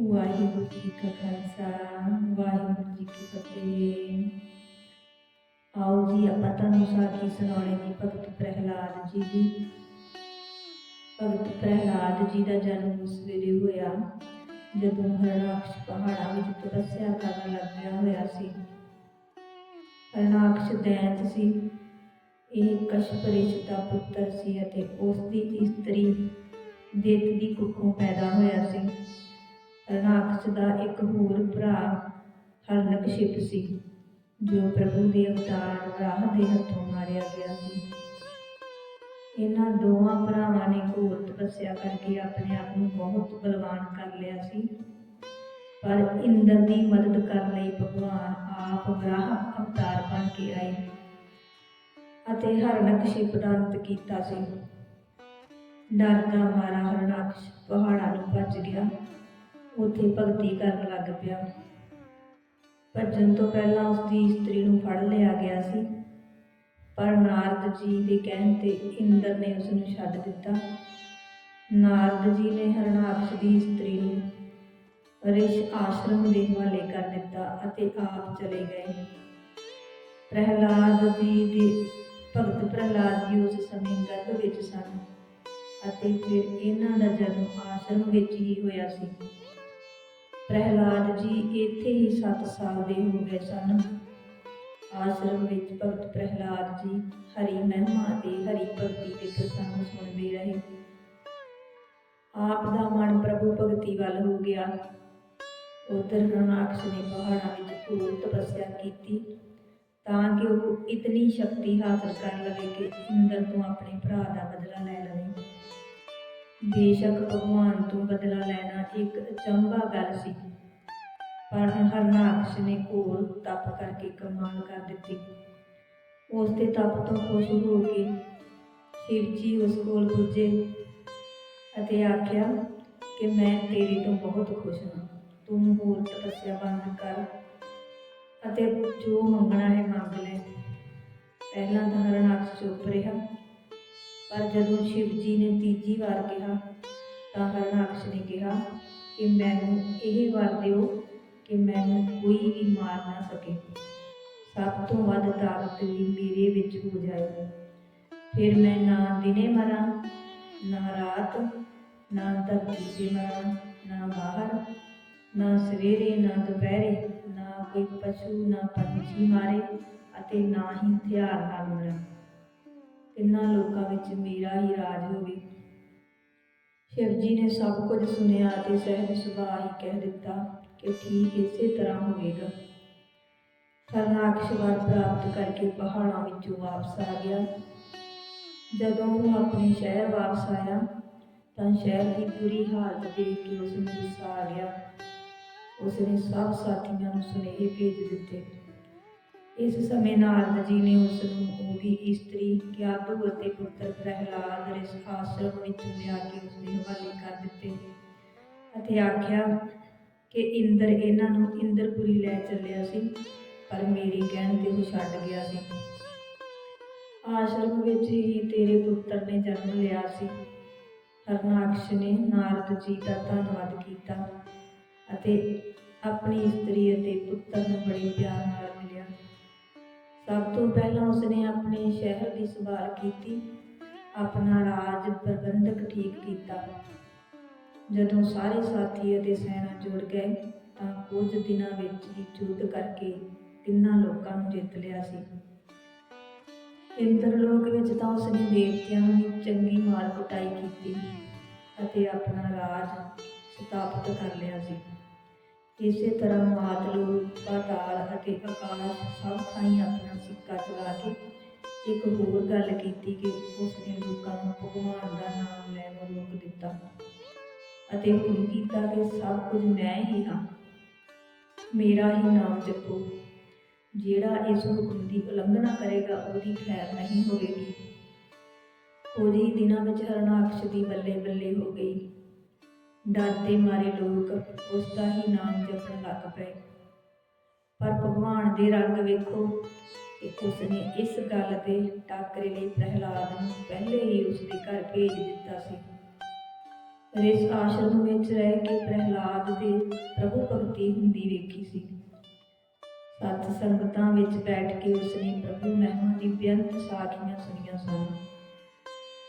ਵਾਹਿਗੁਰੂ ਜੀ ਕਾ ਖਾਲਸਾ, ਵਾਹਿਗੁਰੂ ਜੀ ਕੀ ਫਤਿਹ। ਆਓ ਜੀ, ਆਪਾਂ ਤੁਹਾਨੂੰ ਸਾਖੀ ਸੁਣਾਉਣੇ ਦੀ ਭਗਤ ਪ੍ਰਹਿਲਾਦ ਜੀ ਦੀ। ਭਗਤ ਪ੍ਰਹਿਲਾਦ ਜੀ ਦਾ ਜਨਮ ਉਸ ਵੇਲੇ ਹੋਇਆ, ਜਦੋਂ ਹਰਨਾਕਸ਼ ਪਹਾੜਾਂ ਵਿੱਚ ਤਪੱਸਿਆ ਕਰਨ ਲੱਗਿਆ ਹੋਇਆ ਸੀ। ਹਰਨਾਕਸ਼ ਦੈਂਤ ਸੀ। ਇਹ ਕਸ਼ਪ ਰਿਸ਼ ਦਾ ਪੁੱਤਰ ਸੀ ਅਤੇ ਉਸ ਦੀ ਇਸਤਰੀ ਦੇਤ ਦੀ ਕੁੱਖੋਂ ਪੈਦਾ ਹੋਇਆ ਸੀ। ਰਾਖਸ਼ ਦਾ ਇੱਕ ਹੋਰ ਭਰਾ ਹਰਨਕਸ਼ਿਪ ਸੀ, ਜੋ ਪ੍ਰਭੂ ਦੇ ਅਵਤਾਰ ਰਾਹ ਦੇ ਹੱਥੋਂ ਮਾਰਿਆ ਗਿਆ ਸੀ। ਇਹਨਾਂ ਦੋਵਾਂ ਭਰਾਵਾਂ ਨੇ ਘੋਰ ਤਪੱਸਿਆ ਕਰਕੇ ਆਪਣੇ ਆਪ ਨੂੰ ਬਹੁਤ ਬਲਵਾਨ ਕਰ ਲਿਆ ਸੀ। ਪਰ ਇੰਦਰ ਦੀ ਮਦਦ ਕਰਨ ਲਈ ਭਗਵਾਨ ਆਪ ਰਾਹ ਅਵਤਾਰ ਬਣ ਕੇ ਆਏ ਅਤੇ ਹਰਨਕਸ਼ਿਪ ਦਾ ਅੰਤ ਕੀਤਾ ਸੀ। ਡਰ ਦਾ ਮਾਰਾ ਹਰਨਾਕਸ਼ ਪਹਾੜਾਂ ਨੂੰ ਭੱਜ ਗਿਆ। ਉੱਥੇ ਭਗਤੀ ਕਰਨ ਲੱਗ ਪਿਆ। ਭੱਜਣ ਤੋਂ ਪਹਿਲਾਂ ਉਸਦੀ ਇਸਤਰੀ ਨੂੰ ਫੜ ਲਿਆ ਗਿਆ ਸੀ। ਪਰ ਨਾਰਦ ਜੀ ਦੇ ਕਹਿਣ ਤੇ ਇੰਦਰ ਨੇ ਉਸ ਨੂੰ ਛੱਡ ਦਿੱਤਾ। ਨਾਰਦ ਜੀ ਨੇ ਹਰਨਾਕਸ਼ ਦੀ ਇਸਤਰੀ ਨੂੰ ਰਿਸ਼ ਆਸ਼ਰਮ ਦੇ ਹਵਾਲੇ ਕਰ ਦਿੱਤਾ ਅਤੇ ਆਪ ਚਲੇ ਗਏ। ਪ੍ਰਹਿਲਾਦ ਜੀ ਦੇ, ਭਗਤ ਪ੍ਰਹਿਲਾਦ ਜੀ ਉਸ ਸਮੇਂ ਗਰਭ ਵਿੱਚ ਸਨ ਅਤੇ ਫਿਰ ਇਹਨਾਂ ਦਾ ਜਨਮ ਆਸ਼ਰਮ ਵਿੱਚ ਹੀ ਹੋਇਆ ਸੀ। ਪ੍ਰਹਿਲਾਦ ਜੀ, ਇੱਥੇ ਹੀ 7 ਸਾਲ ਦੇ ਹੋ ਗਏ ਸਨ। ਆਸ਼ਰਮ ਵਿੱਚ ਭਗਤ ਪ੍ਰਹਿਲਾਦ ਜੀ, ਹਰੀ ਮਹਿਮਾ ਅਤੇ ਹਰੀ ਭਗਤੀ ਦੇ ਪ੍ਰਸੰਗ ਸੁਣਦੇ ਰਹੇ। ਆਪ ਦਾ ਮਨ ਪ੍ਰਭੂ ਭਗਤੀ ਵੱਲ ਹੋ ਗਿਆ। ਉਧਰ ਹਰਨਾਕਸ਼ ਨੇ ਪਹਾੜਾਂ ਵਿੱਚ ਘੋਰ ਤਪੱਸਿਆ ਕੀਤੀ ਤਾਂ ਕਿ ਉਹ ਇਤਨੀ ਸ਼ਕਤੀ ਹਾਸਲ ਕਰ ਲਵੇ ਕਿ ਇੰਦਰ ਤੋਂ ਆਪਣੇ ਭਰਾ ਦਾ ਬਦਲਾ ਲੈ ਲਵੇ। ਬੇਸ਼ੱਕ ਭਗਵਾਨ ਤੋਂ ਬਦਲਾ ਲੈਣਾ ਇੱਕ ਅਚੰਭਾ ਗੱਲ ਸੀ। ਪਰ ਹਰਨਾਕਸ਼ ਨੇ ਘੋਰ ਤਪ ਕਰਕੇ ਕਮਾਲ ਕਰ ਦਿੱਤੀ। ਉਸ ਦੇ ਤਪ ਤੋਂ ਖੁਸ਼ ਹੋ ਕੇ ਸ਼ਿਵ ਜੀ ਉਸ ਕੋਲ ਪੁੱਜੇ ਅਤੇ ਆਖਿਆ ਕਿ ਮੈਂ ਤੇਰੇ ਤੋਂ ਬਹੁਤ ਖੁਸ਼ ਹਾਂ। ਤੂੰ ਹੋਰ ਤਪੱਸਿਆ ਬੰਦ ਕਰ ਅਤੇ ਜੋ ਮੰਗਣਾ ਹੈ ਮੰਗ ਲੈ। ਪਹਿਲਾਂ ਤਾਂ ਹਰਨਾਕਸ਼ ਚੁੱਪ ਰਿਹਾ। ਪਰ ਜਦੋਂ ਸ਼ਿਵ ਜੀ ਨੇ ਤੀਜੀ ਵਾਰ ਕਿਹਾ, ਤਾਂ ਹਰਨਾਕਸ਼ ਨੇ ਕਿਹਾ ਕਿ ਮੈਨੂੰ ਇਹ ਵਰ ਦਿਓ ਕਿ ਮੈਨੂੰ ਕੋਈ ਵੀ ਮਾਰ ਨਾ ਸਕੇ। ਸਭ ਤੋਂ ਵੱਧ ਤਾਕਤ ਵੀ ਮੇਰੇ ਵਿੱਚ ਹੋ ਜਾਏ ਫਿਰ ਮੈਂ ਨਾ ਦਿਨੇ ਮਰਾਂ, ਨਾ ਰਾਤ, ਨਾ ਧਰਤੀ ਤੇ ਮਰਾਂ, ਨਾ ਬਾਹਰ, ਨਾ ਸਵੇਰੇ, ਨਾ ਦੁਪਹਿਰੇ, ਨਾ ਕੋਈ ਪਸ਼ੂ, ਨਾ ਪੰਛੀ ਮਾਰੇ ਅਤੇ ਨਾ ਹੀ ਹਥਿਆਰ ਨਾਲ ਮਰਾਂ ਇਹਨਾਂ ਲੋਕਾਂ ਵਿੱਚ ਮੇਰਾ ਹੀ ਰਾਜ ਹੋਵੇ। ਸ਼ਿਵ ਜੀ ਨੇ ਸਭ ਕੁਝ ਸੁਣਿਆ ਅਤੇ ਸਹਿਜ ਸੁਭਾਅ ਹੀ ਕਹਿ ਦਿੱਤਾ ਕਿ ਠੀਕ ਇਸੇ ਤਰ੍ਹਾਂ ਹੋਵੇਗਾ। ਹਰਨਾਕਸ਼ ਵਰ ਪ੍ਰਾਪਤ ਕਰਕੇ ਪਹਾੜਾਂ ਵਿੱਚੋਂ ਵਾਪਸ ਆ ਗਿਆ। ਜਦੋਂ ਉਹ ਆਪਣੇ ਸ਼ਹਿਰ ਵਾਪਸ ਆਇਆ, ਤਾਂ ਸ਼ਹਿਰ ਦੀ ਬੁਰੀ ਹਾਲਤ ਦੇਖ ਕੇ ਉਸ ਨੂੰ ਗੁੱਸਾ ਆ ਗਿਆ। ਉਸ ਨੇ ਸਭ ਸਾਥੀਆਂ ਨੂੰ ਸੁਨੇਹੇ ਭੇਜ ਦਿੱਤੇ। ਇਸ ਸਮੇਂ ਨਾਰਦ ਜੀ ਨੇ ਉਸ ਨੂੰ ਉਹਦੀ ਇਸਤਰੀ ਕਿਆਦੂ ਅਤੇ ਪੁੱਤਰ ਪ੍ਰਹਿਲਾਦ ਰਿਸ ਆਸ਼ਰਮ ਵਿੱਚ ਲਿਆ ਕੇ ਉਸ ਦੇ ਹਵਾਲੇ ਕਰ ਦਿੱਤੇ ਅਤੇ ਆਖਿਆ ਕਿ ਇੰਦਰ ਇਹਨਾਂ ਨੂੰ ਇੰਦਰਪੁਰੀ ਲੈ ਚੱਲਿਆ ਸੀ, ਪਰ ਮੇਰੇ ਕਹਿਣ ਤੇ ਉਹ ਛੱਡ ਗਿਆ ਸੀ। ਆਸ਼ਰਮ ਵਿੱਚ ਹੀ ਤੇਰੇ ਪੁੱਤਰ ਨੇ ਜਨਮ ਲਿਆ ਸੀ। ਹਰਨਾਕਸ਼ ਨੇ ਨਾਰਦ ਜੀ ਦਾ ਧੰਨਵਾਦ ਕੀਤਾ ਅਤੇ ਆਪਣੀ ਇਸਤਰੀ ਅਤੇ ਪੁੱਤਰ ਨੂੰ ਬੜੇ ਪਿਆਰ ਨਾਲ ਮਿਲਿਆ। ਸਭ ਤੋਂ ਪਹਿਲਾਂ ਉਸਨੇ ਆਪਣੇ ਸ਼ਹਿਰ ਦੀ ਸੰਭਾਲ ਕੀਤੀ, ਆਪਣਾ ਰਾਜ ਪ੍ਰਬੰਧਕ ਠੀਕ ਕੀਤਾ। ਜਦੋਂ ਸਾਰੇ ਸਾਥੀ ਅਤੇ ਸੈਨਾ ਜੁੜ ਗਏ, ਤਾਂ ਕੁਝ ਦਿਨਾਂ ਵਿੱਚ ਹੀ ਯੁੱਧ ਕਰਕੇ ਤਿੰਨਾਂ ਲੋਕਾਂ ਨੂੰ ਜਿੱਤ ਲਿਆ ਸੀ। ਇੰਦਰਲੋਕ ਵਿੱਚ ਤਾਂ ਉਸਨੇ ਦੇਵਤਿਆਂ ਦੀ ਚੰਗੀ ਮਾਰ ਕੁਟਾਈ ਕੀਤੀ ਅਤੇ ਆਪਣਾ ਰਾਜ ਸਥਾਪਿਤ ਕਰ ਲਿਆ ਸੀ। ਇਸੇ ਤਰ੍ਹਾਂ ਮਾਤਲੂ ਪਾਤਾਲ ਅਤੇ ਆਕਾਸ਼ ਸਭ ਥਾਈਂ ਆਪਣਾ ਸਿੱਕਾ ਚਲਾ ਕੇ ਇੱਕ ਹੋਰ ਗੱਲ ਕੀਤੀ ਕਿ ਉਸਨੇ ਲੋਕਾਂ ਨੂੰ ਭਗਵਾਨ ਦਾ ਨਾਮ ਲੈਣੋਂ ਰੋਕ ਦਿੱਤਾ ਅਤੇ ਹੁਕਮ ਕੀਤਾ ਕਿ ਸਭ ਕੁਝ ਮੈਂ ਹੀ ਹਾਂ। ਮੇਰਾ ਹੀ ਨਾਮ ਜਪੋ। ਜਿਹੜਾ ਇਸ ਹੁਕਮ ਦੀ ਉਲੰਘਣਾ ਕਰੇਗਾ, ਉਹਦੀ ਖੈਰ ਨਹੀਂ ਹੋਵੇਗੀ। ਉਹਦੇ ਹੀ ਦਿਨਾਂ ਵਿੱਚ ਹਰਨਾਕਸ਼ ਦੀ ਬੱਲੇ ਬੱਲੇ ਹੋ ਗਈ। ਡਰਦੇ ਮਾਰੇ ਲੋਕ, ਉਸ ਦਾ ਹੀ ਨਾਮ ਜਪਣ ਲੱਗ ਪਏ। ਪਰ ਭਗਵਾਨ ਦੇ ਰੰਗ ਵੇਖੋ, ਕਿ ਉਸ ਨੇ ਇਸ ਗੱਲ ਦੇ ਟਾਕਰੇ ਲਈ ਪ੍ਰਹਿਲਾਦ ਨੂੰ ਪਹਿਲੇ ਹੀ ਉਸ ਦੇ ਘਰ ਭੇਜ ਦਿੱਤਾ ਸੀ। ਫਿਰ ਆਸ਼ਰਮ ਵਿੱਚ ਰਹਿ ਕੇ ਪ੍ਰਹਿਲਾਦ ਦੇ ਪ੍ਰਭੂ ਭਗਤੀ ਹੁੰਦੀ ਵੇਖੀ ਸੀ। ਸਤ ਸੰਗਤਾਂ ਵਿੱਚ ਬੈਠ ਕੇ ਉਸਨੇ ਪ੍ਰਭੂ ਮਹਿਮਾ ਦੀ ਬੇਅੰਤ ਸਾਖੀਆਂ ਸੁਣੀਆਂ ਸਨ।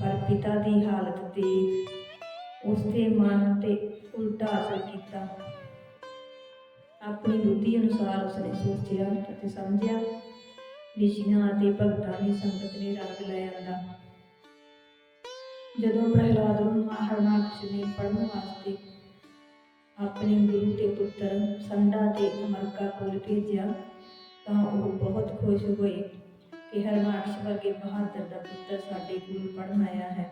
ਪਰ ਪਿਤਾ ਦੀ ਹਾਲਤ ਦੇਖ ਉਸਦੇ ਮਨ ਤੇ ਉਲਟਾ ਅਸਰ ਕੀਤਾ। ਆਪਣੀ ਬੁੱਧੀ ਅਨੁਸਾਰ ਉਸਨੇ ਸੋਚਿਆ ਅਤੇ ਸਮਝਿਆ ਰਿਸ਼ੀਆਂ ਅਤੇ ਭਗਤਾਂ ਦੀ ਸੰਗਤ ਨੇ ਰੰਗ ਲੈ ਆਂਦਾ। ਜਦੋਂ ਪ੍ਰਹਿਲਾਦ ਨੂੰ ਹਰਨਾਕਸ਼ ਨੇ ਪੜ੍ਹਨ ਵਾਸਤੇ ਆਪਣੇ ਗੁਰੂ ਦੇ ਪੁੱਤਰ ਸੰਡਾ ਤੇ ਅਮਰਕਾ ਕੋਲ ਭੇਜਿਆ, ਤਾਂ ਉਹ ਬਹੁਤ ਖੁਸ਼ ਹੋਏ ਕਿ ਹਰਨਾਕਸ਼ ਵਰਗੇ ਬਹਾਦਰ ਦਾ ਪੁੱਤਰ ਸਾਡੇ ਕੋਲ ਪੜ੍ਹਨ ਆਇਆ ਹੈ।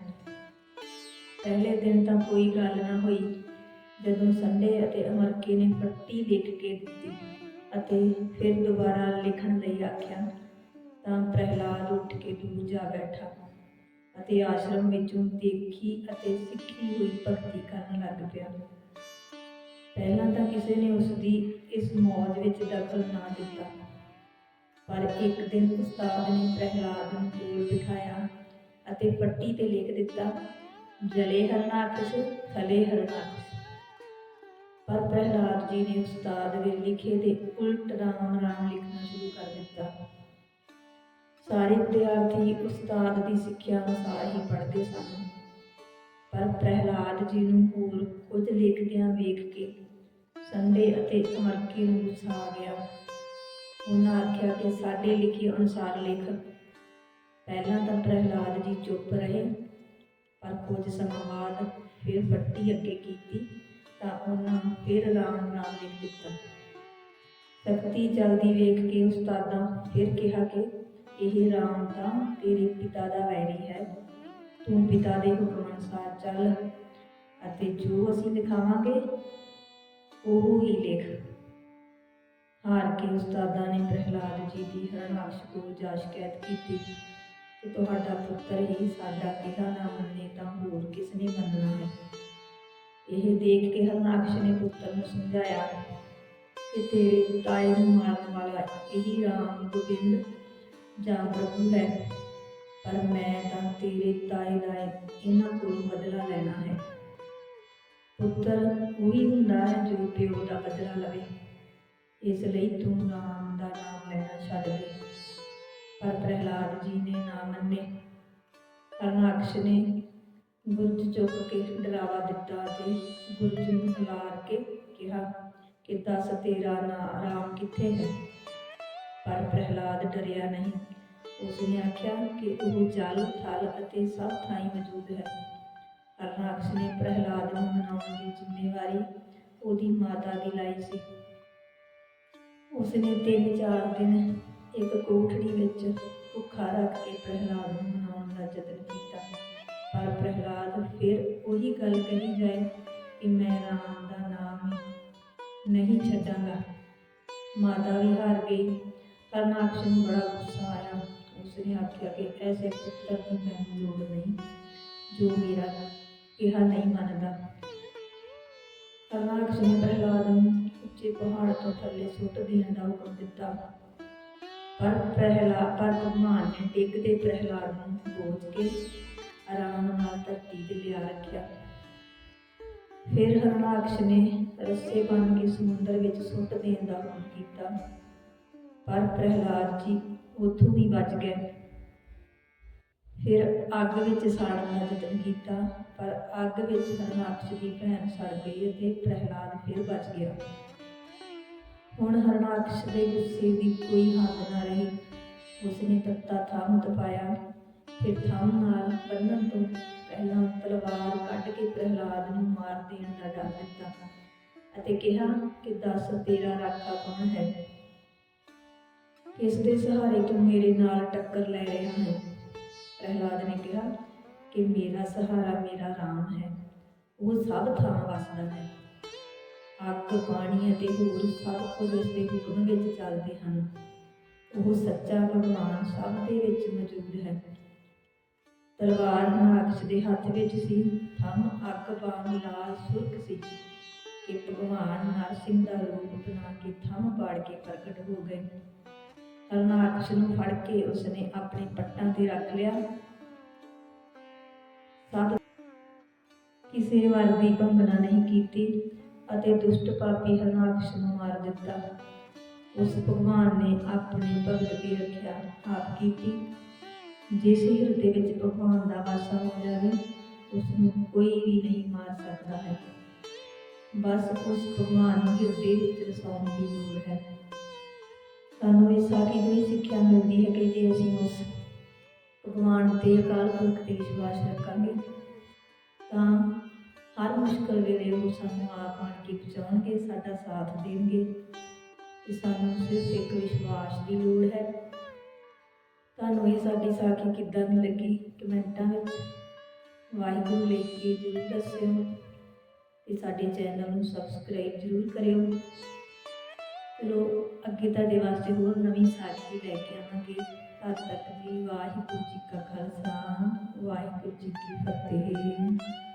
ਪਹਿਲੇ ਦਿਨ ਤਾਂ ਕੋਈ ਗੱਲ ਨਾ ਹੋਈ। ਜਦੋਂ ਸੰਡੇ ਅਤੇ ਅਮਰਕੇ ਨੇ ਪੱਟੀ ਲਿਖ ਕੇ ਦਿੱਤੀ ਅਤੇ ਫਿਰ ਦੁਬਾਰਾ ਲਿਖਣ ਲਈ ਆਖਿਆ, ਤਾਂ ਪ੍ਰਹਿਲਾਦ ਉੱਠ ਕੇ ਦੂਰ ਜਾ ਬੈਠਾ ਅਤੇ ਆਸ਼ਰਮ ਵਿੱਚੋਂ ਦੇਖੀ ਅਤੇ ਸਿੱਖੀ ਹੋਈ ਭਗਤੀ ਕਰਨ ਲੱਗ ਪਿਆ। ਪਹਿਲਾਂ ਤਾਂ ਕਿਸੇ ਨੇ ਉਸ ਦੀ ਇਸ ਮੌਜ ਵਿੱਚ ਦਖਲ ਨਾ ਦਿੱਤਾ। ਪਰ ਇੱਕ ਦਿਨ ਉਸਤਾਦ ਨੇ ਪ੍ਰਹਿਲਾਦ ਨੂੰ ਕੋਲ ਬਿਠਾਇਆ ਅਤੇ ਪੱਟੀ ਤੇ ਲਿਖ ਦਿੱਤਾ ਜਲੇ ਹਰਨਾਕਸ਼ ਥਲੇ ਹਰਨਾਕਸ਼ ਪਰ ਪ੍ਰਹਿਲਾਦ ਜੀ ਨੇ ਉਸਤਾਦ ਦੇ ਲਿਖੇ ਦੇ ਉਲਟ ਰਾਮ ਰਾਮ ਲਿਖਣਾ ਸ਼ੁਰੂ ਕਰ ਦਿੱਤਾ। ਸਾਰੇ ਵਿਦਿਆਰਥੀ ਉਸਤਾਦ ਦੀ ਸਿੱਖਿਆ ਅਨੁਸਾਰ ਹੀ ਪੜ੍ਹਦੇ ਸਨ। ਪਰ ਪ੍ਰਹਿਲਾਦ ਜੀ ਨੂੰ ਹੋਰ ਕੁਝ ਲਿਖਦਿਆਂ ਵੇਖ ਕੇ ਸੰਡੇ ਅਤੇ ਅਮਰਕੀ ਨੂੰ ਗੁੱਸਾ ਆ ਗਿਆ। ਉਹਨਾਂ ਆਖਿਆ ਕਿ ਸਾਡੇ ਲਿਖੇ ਅਨੁਸਾਰ ਲਿਖ ਪਹਿਲਾਂ ਤਾਂ ਪ੍ਰਹਿਲਾਦ ਜੀ ਚੁੱਪ ਰਹੇ ਪਰ ਕੁਝ ਸਮਾਂ ਬਾਅਦ ਫਿਰ ਪੱਟੀ ਅੱਗੇ ਕੀਤੀ ਤਾਂ ਉਹਨਾਂ ਫਿਰ ਰਾਮ ਨਾਲ ਲਿਖ ਦਿੱਤਾ। ਸ਼ਕਤੀ ਜਲਦੀ ਵੇਖ ਕੇ ਉਸਤਾਦਾਂ ਫਿਰ ਕਿਹਾ ਕਿ ਇਹ ਰਾਮ ਤਾਂ ਤੇਰੇ ਪਿਤਾ ਦਾ ਵੈਰੀ ਹੈ। ਤੂੰ ਪਿਤਾ ਦੇ ਹੁਕਮ ਅਨੁਸਾਰ ਚੱਲ ਅਤੇ ਜੋ ਅਸੀਂ ਦਿਖਾਵਾਂਗੇ ਉਹ ਹੀ ਲਿਖ। ਹਾਰ ਕੇ ਉਸਤਾਦਾਂ ਨੇ ਪ੍ਰਹਿਲਾਦ ਜੀ ਦੀ ਹਰਨਾਸ਼ ਕੋਲ ਜਾ ਸ਼ਿਕਾਇਤ ਕੀਤੀ। ਕਿ ਤੁਹਾਡਾ ਪੁੱਤਰ ਹੀ ਸਾਡਾ ਕਿਹਾ ਨਾ ਮੰਨੇ ਤਾਂ ਹੋਰ ਕਿਸ ਨੇ ਮੰਨਣਾ ਹੈ? ਇਹ ਦੇਖ ਕੇ ਹਰਨਾਕਸ਼ ਨੇ ਪੁੱਤਰ ਨੂੰ ਸਮਝਾਇਆ ਕਿ ਤੇਰੇ ਤਾਏ ਨੂੰ ਮਾਰਨ ਵਾਲਾ ਇਹੀ ਰਾਮ ਗੋਬਿੰਦ ਜਾਂ ਪ੍ਰਭੂ ਹੈ। ਪਰ ਮੈਂ ਤਾਂ ਤੇਰੇ ਤਾਏ ਦਾ ਇਹਨਾਂ ਕੋਲੋਂ ਬਦਲਾ ਲੈਣਾ ਹੈ। ਪੁੱਤਰ ਉਹੀ ਹੁੰਦਾ ਹੈ ਜੋ ਪਿਓ ਦਾ ਬਦਲਾ ਲਵੇ। ਇਸ ਲਈ ਤੂੰ ਰਾਮ ਦਾ ਨਾਮ ਲੈਣਾ ਛੱਡ ਦੇ। ਪਰ ਪ੍ਰਹਿਲਾਦ ਜੀ ਨੇ ਨਾ ਮੰਨੇ। ਅਰਨਾਕਸ਼ ਨੇ ਗੁਰਜ ਚੁੱਕ ਕੇ ਡਰਾਵਾ ਦਿੱਤਾ ਅਤੇ ਗੁਰਜ ਨੂੰ ਖਿਲਾਰ ਕੇ ਕਿਹਾ ਕਿ ਦਸ ਤੇਰਾ ਨਾਂ ਰਾਮ ਕਿੱਥੇ ਹੈ? ਪਰ ਪ੍ਰਹਿਲਾਦ ਡਰਿਆ ਨਹੀਂ। ਉਸਨੇ ਆਖਿਆ ਕਿ ਉਹ ਜਲ, ਥਲ ਅਤੇ ਸਭ ਥਾਈਂ ਮੌਜੂਦ ਹੈ। ਅਰਨਾਕਸ਼ ਨੇ ਪ੍ਰਹਿਲਾਦ ਨੂੰ ਮਨਾਉਣ ਦੀ ਜ਼ਿੰਮੇਵਾਰੀ ਉਹਦੀ ਮਾਤਾ ਦੀ ਲਈ ਸੀ। ਉਸਨੇ ਤਿੰਨ ਚਾਰ ਦਿਨ ਇੱਕ ਕੋਠੜੀ ਵਿੱਚ ਭੁੱਖਾ ਰੱਖ ਕੇ ਪ੍ਰਹਿਲਾਦ ਨੂੰ ਮਨਾਉਣ ਦਾ ਯਤਨ ਕੀਤਾ। ਪਰ ਪ੍ਰਹਿਲਾਦ ਫਿਰ ਉਹੀ ਗੱਲ ਕਹੀ ਜਾਏ ਕਿ ਮੈਂ ਰਾਮ ਦਾ ਨਾਮ ਨਹੀਂ ਛੱਡਾਂਗਾ। ਮਾਤਾ ਵੀ ਹਾਰ ਗਈ ਕਰਨਾਕਸ਼ ਨੂੰ ਬੜਾ ਗੁੱਸਾ ਆਇਆ। ਉਸਨੇ ਆਖਿਆ ਕਿ ਐਸੇ ਪੁੱਤਰ ਦੀ ਮੈਨੂੰ ਲੋੜ ਨਹੀਂ, ਜੋ ਮੇਰਾ ਕਿਹਾ ਨਹੀਂ ਮੰਨਦਾ। ਕਰਨਾਕਸ਼ ਨੇ ਪ੍ਰਹਿਲਾਦ ਨੂੰ ਉੱਚੇ ਪਹਾੜ ਤੋਂ ਥੱਲੇ ਸੁੱਟ ਦੇਣ ਦਾ ਹੁਕਮ ਦਿੱਤਾ। ਪਰ ਪ੍ਰਹਿਲਾਦ ਪਰ ਭਗਵਾਨ ਨੇ ਡਿੱਗਦੇ ਪ੍ਰਹਿਲਾਦ ਨੂੰ ਬੋਝ ਕੇ ਆਰਾਮ ਨਾਲ ਧਰਤੀ ਤੇ ਲਿਆ ਰੱਖਿਆ। ਫਿਰ ਹਰਨਾਕਸ਼ ਨੇ ਰੱਸੇ ਬੰਨ੍ਹ ਕੇ ਸਮੁੰਦਰ ਵਿੱਚ ਸੁੱਟ ਦੇਣ ਦਾ ਹੁਕਮ ਕੀਤਾ। ਪਰ ਪ੍ਰਹਿਲਾਦ ਜੀ ਉੱਥੋਂ ਵੀ ਬਚ ਗਏ। ਫਿਰ ਅੱਗ ਵਿੱਚ ਸਾੜਨ ਦਾ ਯਤਨ ਕੀਤਾ, ਪਰ ਅੱਗ ਵਿੱਚ ਹਰਨਾਕਸ਼ ਦੀ ਭੈਣ ਸੜ ਗਈ ਅਤੇ ਪ੍ਰਹਿਲਾਦ ਫਿਰ ਬਚ ਗਿਆ। ਹੁਣ ਹਰਨਾਕਸ਼ ਦੇ ਗੁੱਸੇ ਦੀ ਕੋਈ ਹੱਦ ਨਾ ਰਹੀ। ਉਸਨੇ ਤੱਤਾ ਥੰਮ ਤਪਾਇਆ। ਫਿਰ ਥੰਮ ਨਾਲ ਬੰਨਣ ਤੋਂ ਪਹਿਲਾਂ ਤਲਵਾਰ ਕੱਢ ਕੇ ਪ੍ਰਹਲਾਦ ਨੂੰ ਮਾਰ ਦੇਣ ਦਾ ਡਰ ਦਿੱਤਾ ਅਤੇ ਕਿਹਾ ਕਿ ਦੱਸ, ਤੇਰਾ ਰਾਖਾ ਕੌਣ ਹੈ? ਕਿਸ ਦੇ ਸਹਾਰੇ ਤੂੰ ਮੇਰੇ ਨਾਲ ਟੱਕਰ ਲੈ ਰਿਹਾ ਹੈ? ਪ੍ਰਹਲਾਦ ਨੇ ਕਿਹਾ ਕਿ ਮੇਰਾ ਸਹਾਰਾ ਮੇਰਾ ਰਾਮ ਹੈ। ਉਹ ਸਭ ਥਾਂ ਵਸਦਾ ਹੈ। ਅੱਗ, ਪਾਣੀ ਅਤੇ ਹੋਰ ਸਭ ਕੁਝ ਉਸ ਦੇ ਹੁਕਮ ਵਿੱਚ ਚੱਲਦੇ ਹਨ। ਉਹ ਸੱਚਾ ਭਗਵਾਨ ਸਭ ਦੇ ਵਿੱਚ ਮੌਜੂਦ ਹੈ। ਤਲਵਾਰ ਹਰਨਾਕਸ਼ ਦੇ ਹੱਥ ਵਿੱਚ ਸੀ। ਥੰਮ ਅੱਗ ਵਾਂਗ ਲਾਲ ਸੁਰਖ ਸੀ ਕਿ ਭਗਵਾਨ ਨਰਸਿੰਘ ਦਾ ਰੂਪ ਬਣਾ ਕੇ ਥੰਮ ਪਾੜ ਕੇ ਪ੍ਰਗਟ ਹੋ ਗਏ। ਹਰਨਾਕਸ਼ ਨੂੰ ਫੜ ਕੇ ਉਸਨੇ ਆਪਣੇ ਪੱਟਾਂ ਤੇ ਰੱਖ ਲਿਆ। ਸਭ ਕਿਸੇ ਵਰ ਦੀ ਭੰਗਣਾ ਨਹੀਂ ਕੀਤੀ। ਅਤੇ ਦੁਸ਼ਟ ਪਾਪੀ ਹਰਨਾਕਸ਼ ਨੂੰ ਮਾਰ ਦਿੱਤਾ। ਉਸ ਭਗਵਾਨ ਨੇ ਆਪਣੇ ਭਗਤ ਦੀ ਰੱਖਿਆ ਆਪ ਕੀਤੀ। ਜਿਸ ਹਿਰਦੇ ਵਿੱਚ ਭਗਵਾਨ ਦਾ ਵਾਸਾ ਹੋ ਜਾਵੇ, ਉਸ ਨੂੰ ਕੋਈ ਵੀ ਨਹੀਂ ਮਾਰ ਸਕਦਾ ਹੈ। ਬਸ ਉਸ ਭਗਵਾਨ ਨੂੰ ਹਿਰਦੇ ਵਿੱਚ ਰਸਾਉਣ ਦੀ ਲੋੜ ਹੈ। ਸਾਨੂੰ ਇਸ ਸਾਖੀ ਤੋਂ ਇਹ ਸਿੱਖਿਆ ਮਿਲਦੀ ਹੈ ਕਿ ਜੇ ਅਸੀਂ ਉਸ ਭਗਵਾਨ ਤੇ ਅਕਾਲ ਪੁਰਖ ਤੇ ਵਿਸ਼ਵਾਸ ਰੱਖਾਂਗੇ, ਤਾਂ ਹਰ ਮੁਸ਼ਕਲ ਵੇਲੇ ਉਹ ਸਾਨੂੰ ਆਪ ਆਣ ਕੇ ਬਚਾਉਣਗੇ ਸਾਡਾ ਸਾਥ ਦੇਣਗੇ। ਤੇ ਸਾਨੂੰ ਸਿਰਫ ਇੱਕ ਵਿਸ਼ਵਾਸ ਦੀ ਲੋੜ ਹੈ। ਤੁਹਾਨੂੰ ਇਹ ਸਾਡੀ ਸਾਖੀ ਕਿੱਦਾਂ ਦੀ ਲੱਗੀ ਕਮੈਂਟਾਂ ਵਿੱਚ? ਵਾਹਿਗੁਰੂ ਲਿਖ ਕੇ ਜ਼ਰੂਰ ਦੱਸਿਓ ਤੇ ਸਾਡੇ ਚੈਨਲ ਨੂੰ ਸਬਸਕ੍ਰਾਈਬ ਜ਼ਰੂਰ ਕਰਿਓ। ਚਲੋ, ਅੱਗੇ ਤੁਹਾਡੇ ਵਾਸਤੇ ਹੋਰ ਨਵੀਂ ਸਾਖੀ ਲੈ ਕੇ ਆਵਾਂਗੇ। ਤਦ ਤੱਕ ਜੀ ਵਾਹਿਗੁਰੂ ਜੀ ਕਾ ਖਾਲਸਾ, ਵਾਹਿਗੁਰੂ ਜੀ ਕੀ ਫਤਿਹ।